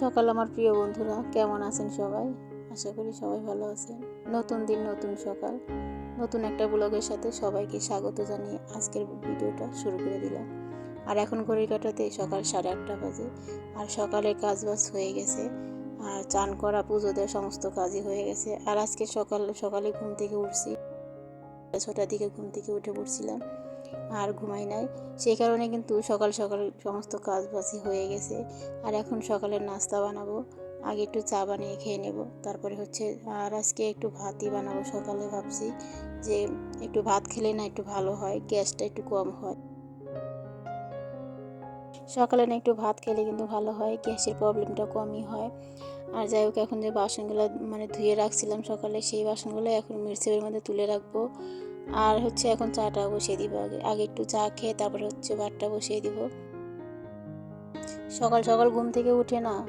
সকাল, আমার প্রিয় বন্ধুরা, কেমন আছেন সবাই? আশা করি সবাই ভালো আছেন। নতুন দিন, নতুন সকাল। নতুন একটা ব্লগের সাথে সবাইকে স্বাগত জানিয়ে আজকের ভিডিওটা শুরু করে দিলাম। আর এখন ঘড়ির কাটাতে সকাল সাড়ে আটটা বাজে। আর সকালে কাজ বাজ হয়ে গেছে। আর চান করা, পুজো দেওয়া সমস্ত কাজই হয়ে গেছে। আর আজকে সকাল, সকালে ঘুম থেকে উঠছি। ছটার দিকে ঘুম থেকে উঠে পড়ছিলাম। আর ঘুমাই নাই। সেই কারণে কিন্তু সকাল সকাল সমস্ত কাজ বাজি হয়ে গেছে। আর এখন সকালের নাস্তা বানাবো। আগে একটু চা বানিয়ে খেয়ে নেব। তারপরে হচ্ছে, আর আজকে একটু ভাতই বানাবো সকালে ভাবছি যে একটু ভাত খেলে না একটু ভালো হয়, গ্যাসটা একটু কম হয়। সকালে না একটু ভাত খেলে কিন্তু ভালো হয়, গ্যাসের প্রবলেমটা কমই হয়। আর যাই হোক, এখন যে বাসনগুলো মানে ধুয়ে রাখছিলাম সকালে, সেই বাসনগুলো এখন মিক্সির মধ্যে তুলে রাখব। আর হচ্ছে এখন চাটা বসিয়ে দিব আগে আগে একটু চা খেয়ে তারপরে হচ্ছে ভাতটা বসিয়ে দিব। সকাল সকাল ঘুম থেকে উঠে না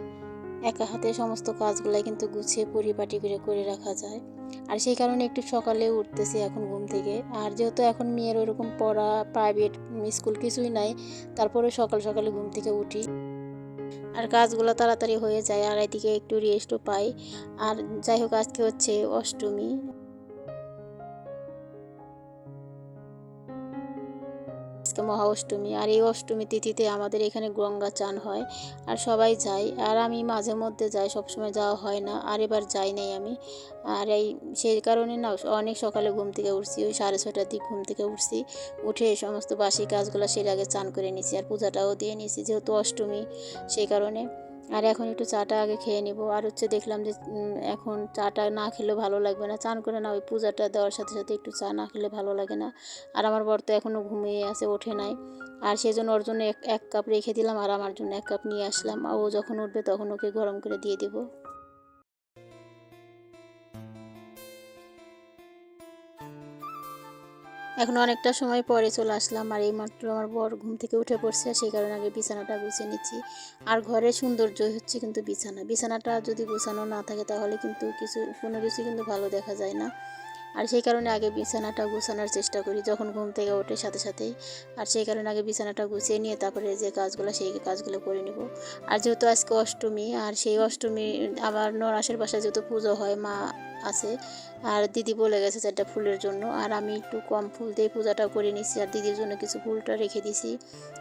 একা হাতে সমস্ত কাজগুলো কিন্তু গুছিয়ে পরিপাটি করে করে রাখা যায়। আর সেই কারণে একটু সকালে উঠতেছি এখন ঘুম থেকে। আর যেহেতু এখন মেয়ের ওরকম পড়া প্রাইভেট স্কুল কিছুই নাই, তারপরে সকাল সকালে ঘুম থেকে উঠি। আর কাজগুলো তাড়াতাড়ি হয়ে যায়, আর এদিকে একটু রেস্টও পাই। আর যাই হোক, আজকে হচ্ছে অষ্টমী। মহা অষ্টমী আর এই অষ্টমী তিথিতে আমাদের এখানে গঙ্গা চান হয় আর সবাই যায়। আর আমি মাঝে মধ্যে যাই, সবসময় যাওয়া হয় না। আর এবার যাই নাই আমি। আর এই সেই কারণে না, অনেক সকালে ঘুম থেকে উঠছি, ওই সাড়ে ছটার দিক ঘুম থেকে উঠছি। উঠে সমস্ত বাসি কাজগুলো সেই আগে চান করে নিছি আর পূজাটাও দিয়ে নিছি, যেহেতু অষ্টমী সেই কারণে। আর এখন একটু চাটা আগে খেয়ে নিব। আর হচ্ছে দেখলাম যে এখন চাটা না খেলে ভালো লাগবে না। চান করে না ওই পূজাটা দেওয়ার সাথে সাথে একটু চা না খেলে ভালো লাগে না। আর আমার বর তো এখনও ঘুমিয়ে আছে, ওঠে নাই। আর সেই জন্য ওর জন্য এক এক কাপ রেখে দিলাম, আর আমার জন্য এক কাপ নিয়ে আসলাম। আর ও যখন উঠবে তখন ওকে গরম করে দিয়ে দেবো। এখন অনেকটা সময় পরে চলে আসলাম আর এই মাত্র আমার বর ঘুম থেকে উঠে পড়ছে, সেই কারণে আগে বিছানাটা গুছিয়ে নিচ্ছি। আর ঘরের সৌন্দর্য হচ্ছে কিন্তু বিছানা। বিছানাটা যদি গোছানো না থাকে তাহলে কিন্তু কিছু, কোনো কিছু কিন্তু ভালো দেখা যায় না। আর সেই কারণে আগে বিছানাটা গুছানোর চেষ্টা করি, যখন ঘুম থেকে ওঠে সাথে সাথেই। আর সেই কারণে আগে বিছানাটা গুছিয়ে নিয়ে তারপরে যে কাজগুলো, সেই কাজগুলো করে নেব। আর যেহেতু আজকে অষ্টমী, আর সেই অষ্টমী আবার নরাসের বাসায় যেহেতু পুজো হয়, মা আছে। আর দিদি বলে গেছে চারটা ফুলের জন্য। আর আমি একটু কম ফুল দিয়ে পূজাটা করে নিছি। আর দিদির জন্য কিছু ফুলটা রেখে দিছি।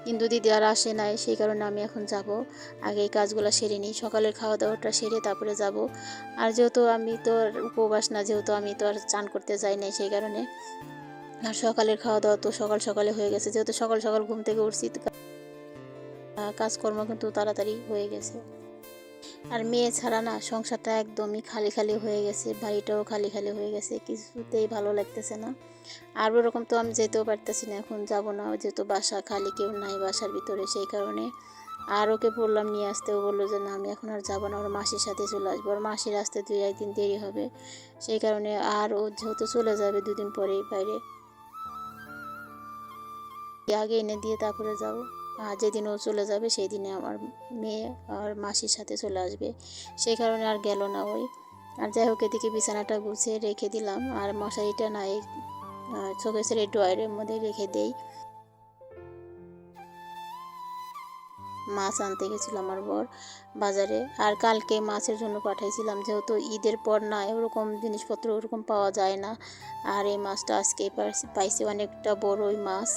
কিন্তু দিদি আর আসে নাই, সেই কারণে আমি এখন যাব। আগে এই কাজগুলো সেরে নিই। সকালের খাওয়া দাওয়াটা সেরে তারপরে যাব। আর যেহেতু আমি তো আর উপবাস না, যেহেতু আমি তো আর চান করতে যাই নাই সেই কারণে। আর সকালের খাওয়া দাওয়া তো সকাল সকালে হয়ে গেছে। যেহেতু সকাল সকাল ঘুম থেকে উঠছি কাজকর্ম কিন্তু তাড়াতাড়ি হয়ে গেছে। আর মেয়ে ছাড়া না সংসারটা একদমই খালি খালি হয়ে গেছে, বাড়িটাও খালি খালি হয়ে গেছে, কিছুতেই ভালো লাগতেছে না। আর ওরকম তো আমি যেতেও পারতেছি না, এখন যাব না, যেহেতু বাসা খালি, কেউ নাই বাসার ভিতরে সেই কারণে। আর ওকে বললাম, নিয়ে আসতে ও বলল যে, না, আমি এখন আর যাব না, ওর মাসির সাথে চলে আসব। ওর মাসির আসতে দুই একদিন দেরি হবে, সেই কারণে আর ও যেহেতু চলে যাবে দুদিন পরেই বাইরে। আগে এনে দিয়ে তারপরে যাব। যেদিন ও চলে যাবে সেই দিনে আমার মেয়ে আর মাসির সাথে চলে আসবে। সেই কারণে আর গেল না ওই। আর যাই হোক, এদিকে বিছানাটা গুছিয়ে রেখে দিলাম। আর মশারিটা নাই চোখে এই ড্রয়ারের মধ্যে রেখে দেই। মাছ আনতে গেছিল আমার বর বাজারে। আর কালকে মাছের জন্য পাঠাইছিলাম, যেহেতু ঈদের পর না ওরকম জিনিসপত্র ওরকম পাওয়া যায় না। আর এই মাছটা আজকে পাইছি অনেকটা বড় ওই মাছ।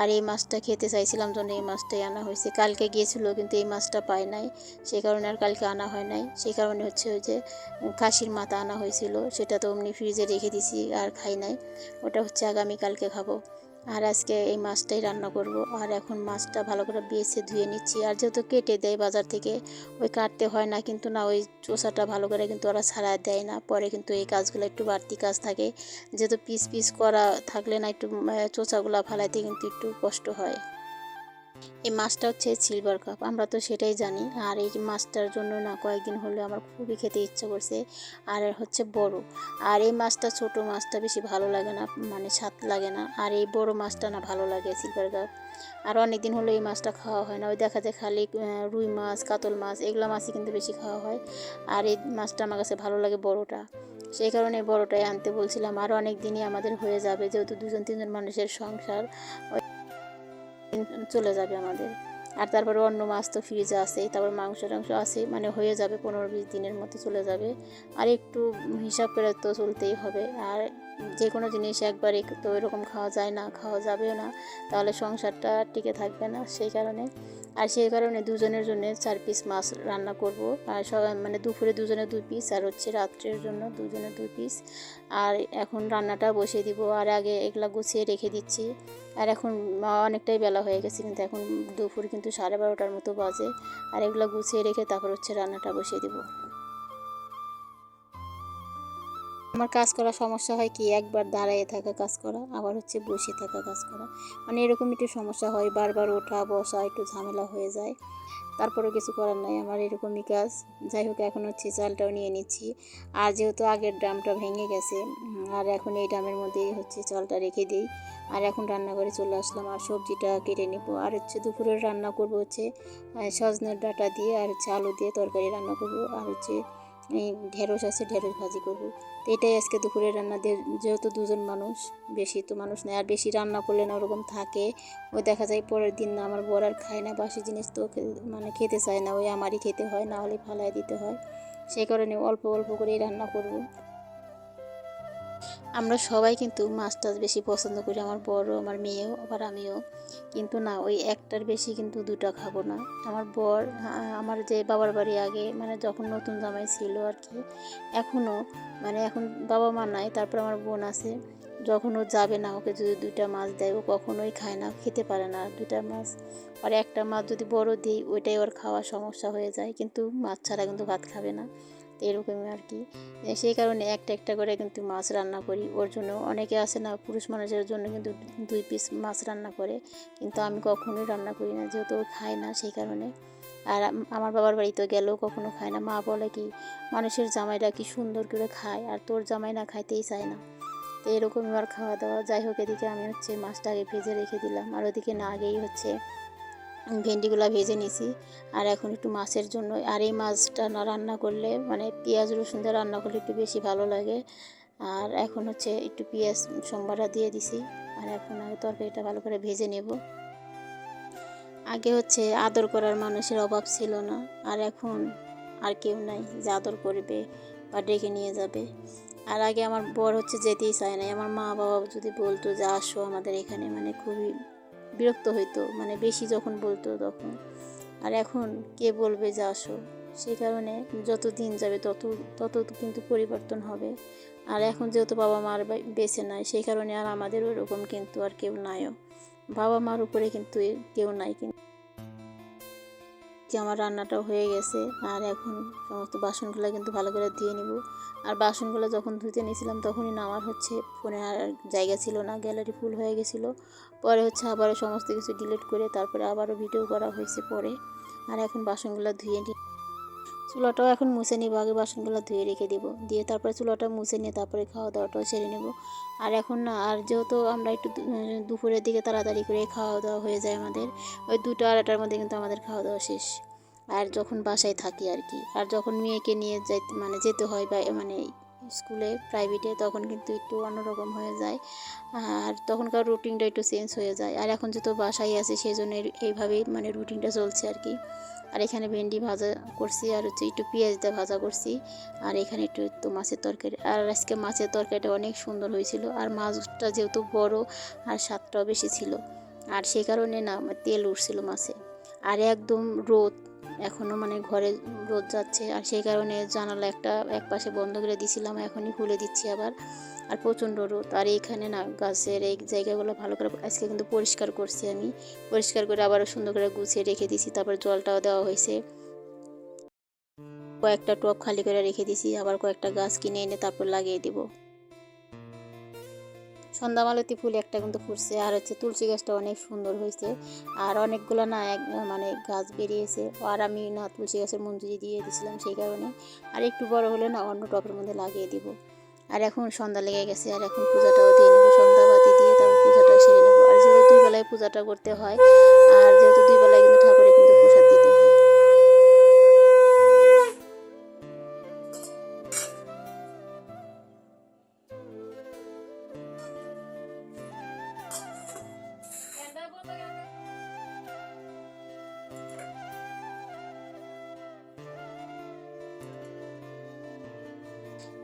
আর এই মাছটা খেতে চাইছিলাম জন্য এই মাছটাই আনা হয়েছে। কালকে গিয়েছিল কিন্তু এই মাছটা পায় নাই সেই কারণে আর কালকে আনা হয় নাই। সেই কারণে হচ্ছে ওই যে খাসির মাথা আনা হয়েছিল, সেটা তো অমনি ফ্রিজে রেখে দিছি আর খাই নাই। ওটা হচ্ছে আগামী কালকে খাব। আর আজকে এই মাছটাই রান্না করব। আর এখন মাছটা ভালো করে বেছে ধুয়ে নিচ্ছি। আর যেহেতু কেটে দেয় বাজার থেকে, ওই কাটতে হয় না, কিন্তু না, ওই চোষাটা ভালো করে কিন্তু ওরা ছাড়া দেয় না। পরে কিন্তু এই কাজগুলো একটু বাড়তি কাজ থাকে। যেহেতু পিস পিস করা থাকলে না, একটু চোষাগুলো ফালাইতে কিন্তু একটু কষ্ট হয়। এই মাছটা হচ্ছে সিলভার কাপ আমরা তো সেটাই জানি। আর এই মাছটার জন্য না কয়েকদিন হলে আমার খুবই খেতে ইচ্ছা করছে, আর হচ্ছে বড়। আর এই মাছটা ছোট মাছটা বেশি ভালো লাগে না মানে স্বাদ লাগে না। আর এই বড় মাছটা না ভালো লাগে সিলভার কাপ আর অনেক দিন হলো এই মাছটা খাওয়া হয় না। ওই দেখা যায় খালি রুই মাছ, কাতল মাছ, এগুলো মাছই কিন্তু বেশি খাওয়া হয়। আর এই মাছটা আমার কাছে ভালো লাগে বড়টা। সেই কারণে বড়টাই আনতে বলছিলাম। আর অনেক দিনই আমাদের হয়ে যাবে, যেহেতু দুজন তিনজন মানুষের সংসার। চলে যাবে আমাদের। আর তারপরে অন্য মাছ তো ফ্রিজে আছে, তারপর মাংস টাংস আছে মানে হয়ে যাবে পনেরো বিশ দিনের মতো চলে যাবে। আর একটু হিসাব করে তো চলতেই হবে। আর যে কোনো জিনিস একবারে তো এরকম খাওয়া যায় না, খাওয়া যাবেও না, তাহলে সংসারটা টিকে থাকবে না সেই কারণে। আর সেই কারণে দুজনের জন্য চার পিস মাছ রান্না করব। আর সবাই মানে দুপুরে দুজনে দুই পিস আর হচ্ছে রাত্রের জন্য দুজনে দুই পিস আর এখন রান্নাটা বসিয়ে দিব। আর আগে এগুলা গুছিয়ে রেখে দিচ্ছি। আর এখন অনেকটাই বেলা হয়ে গেছে কিন্তু এখন দুপুর কিন্তু সাড়ে বারোটার মতো বাজে। আর এগুলো গুছিয়ে রেখে তারপর হচ্ছে রান্নাটা বসিয়ে দিব। আমার কাজ করা সমস্যা হয় কি? একবার দাঁড়াইয়ে থাকা কাজ করা, আবার হচ্ছে বসে থাকা কাজ করা। মানে এরকম একটু সমস্যা হয়, বারবার ওঠা, বসা একটু ঝামেলা হয়ে যায়। তারপরে কিছু করার নাই, আমার এরকমই কাজ। যাই হোক, এখন হচ্ছে চালটাও নিয়ে নিচ্ছি। আর যেহেতু আগের ড্রামটা ভেঙে গেছে আর এখন এই ড্রামের মধ্যেই হচ্ছে চালটা রেখে দিই। আর এখন রান্না করে চলে আসলাম, আর সবজিটা কেটে নেব। আর হচ্ছে দুপুরের রান্না করব হচ্ছে সজনের ডাটা দিয়ে, আর হচ্ছে আলু দিয়ে তরকারি রান্না করব। আর হচ্ছে ঢেঁড়স আছে, ঢেঁড়স ভাজি করব। তো এটাই আজকে দুপুরের রান্না যেহেতু দুজন মানুষ, বেশি তো মানুষ নেই, আর বেশি রান্না করলে না ওরকম থাকে। ওই দেখা যায় পরের দিন না আমার বর আর খায় না, বাসি জিনিস তো মানে খেতে চায় না, ওই আমারই খেতে হয়, না হলে ফালাই দিতে হয়। সেই কারণে অল্প অল্প করেই রান্না করব। আমরা সবাই কিন্তু মাছ টাছ বেশি পছন্দ করি, আমার বড়, আমার মেয়েও, আবার আমিও। কিন্তু না, ওই একটার বেশি কিন্তু দুটা খাব না। আমার বর আমার যে বাবার বাড়ি আগে মানে যখন নতুন জামাই ছিল আর কি এখনও মানে এখন বাবা মা নাই, তারপর আমার বোন আছে, যখন ও যাবে না, ওকে যদি দুইটা মাছ দেয়, ও কখনোই খায় না, খেতে পারে না দুইটা মাছ। আর একটা মাছ যদি বড় দিই, ওইটাই ওর খাওয়ার সমস্যা হয়ে যায়, কিন্তু মাছ ছাড়া কিন্তু ভাত খাবে না। তো এরকমই আর কি। সেই কারণে একটা একটা করে কিন্তু মাছ রান্না করি। ওর জন্য অনেকে আছে না, পুরুষ মানুষের জন্য কিন্তু দুই পিস মাছ রান্না করে। কিন্তু আমি কখনোই রান্না করি না, যেহেতু ও খায় না সেই কারণে। আর আমার বাবার বাড়িতে গেলেও কখনো খায় না। মা বলে কি, মানুষের জামাইটা কি সুন্দর করে খায়, আর তোর জামাই না খাইতেই চায় না। তো এরকমই আর খাওয়া দাওয়া। যাই হোক, এদিকে আমি হচ্ছে মাছটা আগে ভেজে রেখে দিলাম। আর ওদিকে না আগেই হচ্ছে ভেন্ডিগুলো ভেজে নিছি। আর এখন একটু মাছের জন্য, আর এই মাছটা না রান্না করলে মানে পেঁয়াজ, রসুন দিয়ে রান্না করলে একটু বেশি ভালো লাগে। আর এখন হচ্ছে একটু পেঁয়াজ, সোমবারটা দিয়ে দিছি। আর এখন আগে তরকারিটা ভালো করে ভেজে নেব। আগে হচ্ছে আদর করার মানুষের অভাব ছিল না। আর এখন আর কেউ নাই যে আদর করবে বা ডেকে নিয়ে যাবে। আর আগে আমার বর হচ্ছে যেতেই চায় না আমার মা বাবা যদি বলতো যে আসো আমাদের এখানে মানে খুবই বিরক্ত হইতো মানে বেশি যখন বলতো তখন। আর এখন কে বলবে যে আসো? সেই কারণে যত দিন যাবে তত তত কিন্তু পরিবর্তন হবে। আর এখন যেহেতু বাবা মার বেঁচে নাই, সেই কারণে আর আমাদের ওরকম কিন্তু আর কেউ নাইও। বাবা মার উপরে কিন্তু কেউ নাই কিন্তু যে আমার রান্নাটাও হয়ে গেছে, আর এখন সমস্ত বাসনগুলো কিন্তু ভালো করে ধুয়ে নিব। আর বাসনগুলো যখন ধুতে নিয়েছিলাম তখনই না, আমার হচ্ছে ফোনে আর জায়গা ছিল না, গ্যালারি ফুল হয়ে গেছিল। পরে হচ্ছে আবারও সমস্ত কিছু ডিলিট করে তারপরে আবারও ভিডিও করা হয়েছে পরে। আর এখন বাসনগুলো ধুয়ে নিই চুলাটাও এখন মুছে নিব, আগে বাসনগুলো ধুয়ে রেখে দিব। দিয়ে তারপরে চুলাটা মুছে নিয়ে তারপরে খাওয়া দাওয়াটাও সেরে নেব। আর এখন না, আর যেহেতু আমরা একটু দুপুরের দিকে তাড়াতাড়ি করে খাওয়া দাওয়া হয়ে যায় আমাদের, ওই দুটো আড়াটার মধ্যে কিন্তু আমাদের খাওয়া দাওয়া শেষ। আর যখন বাসায় থাকি আর কি। আর যখন মেয়েকে নিয়ে যাইতে মানে যেতে হয় বা মানে স্কুলে প্রাইভেটে তখন কিন্তু একটু অন্যরকম হয়ে যায়। আর তখনকার রুটিনটা একটু চেঞ্জ হয়ে যায়। আর এখন যেহেতু বাসায় আছে সেই জন্য এইভাবেই মানে রুটিনটা চলছে আর কি। আর এখানে ভেন্ডি ভাজা করছি, আর হচ্ছে একটু পেঁয়াজ দিয়ে ভাজা করছি। আর এখানে একটু তো মাছের তরকারি। আর আজকে মাছের তরকারিটা অনেক সুন্দর হয়েছিল। আর মাছটা যেহেতু বড়, আর স্বাদটাও বেশি ছিল। আর সেই কারণে না তেল উঠছিল মাছে। আর একদম রোদ এখনও মানে ঘরে রোদ যাচ্ছে, আর সেই কারণে জানালা একটা এক পাশে বন্ধ করে দিছিলাম এখনই খুলে দিচ্ছি আবার। আর প্রচণ্ড রোদ, আর এইখানে না গাছের এই জায়গাগুলো ভালো করে আজকে কিন্তু পরিষ্কার করছি আমি। পরিষ্কার করে আবারও সুন্দর করে গুছিয়ে রেখে দিছি তারপর জলটাও দেওয়া হয়েছে। কয়েকটা টব খালি করে রেখে দিছি আবার কয়েকটা গাছ কিনে এনে তারপর লাগিয়ে দিব। সন্ধ্যামালতি ফুল একটা কিন্তু ফুটছে, আর হচ্ছে তুলসী গাছটা অনেক সুন্দর হয়েছে। আর অনেকগুলো না এক মানে গাছ বেরিয়েছে, আর আমি না তুলসী গাছের মঞ্জুরি দিয়ে দিয়েছিলাম সেই কারণে। আর একটু বড় হলে না অন্য টপের মধ্যে লাগিয়ে দিব। আর এখন সন্ধ্যা লেগে গেছে, আর এখন পূজাটাও দিয়ে নেব, সন্ধ্যাবাতি দিয়ে তারপর পূজাটা সেরে নেব। আর যেহেতু দুই বেলায় পূজাটা করতে হয়, আর যেহেতু দুই বেলায় কিন্তু ঠাকুরে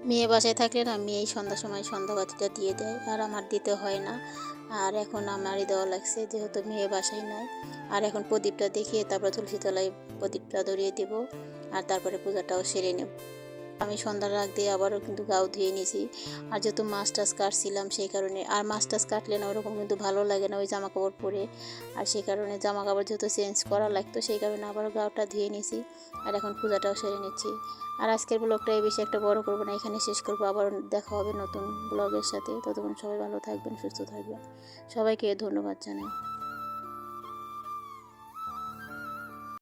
মেয়ে বাসায় থাকলে না মেয়েই সন্ধ্যার সময় সন্ধ্যাবাতিটা দিয়ে দেয়, আর আমার দিতে হয় না। আর এখন আমারই দেওয়া লাগছে, যেহেতু মেয়ে বাসায় নাই। আর এখন প্রদীপটা দেখিয়ে তারপর তুলসী তলায় প্রদীপটা ধরিয়ে দেব, আর তারপরে পূজাটাও সেরে নেব। আমি সন্ধ্যার রাগ দিয়ে আবারও কিন্তু গাও ধুয়ে নিয়েছি। আর যেহেতু মাছ টাছ কাটছিলাম সেই কারণে, আর মাছ টাছ কাটলে না ওরকম কিন্তু ভালো লাগে না ওই জামা কাপড় পরে। আর সেই কারণে জামা কাপড় যেহেতু চেঞ্জ করা লাগতো, সেই কারণে আবারও গাওটা ধুয়ে নিয়েছি আর এখন পূজাটাও সেরে নিচ্ছি। আর আজকের ব্লগটা এই বেশি একটা বড় করব না, এখানে শেষ করব। আবার দেখা হবে নতুন ব্লগের সাথে। ততক্ষণ সবাই ভালো থাকবেন, সুস্থ থাকবেন। সবাইকে ধন্যবাদ জানাই।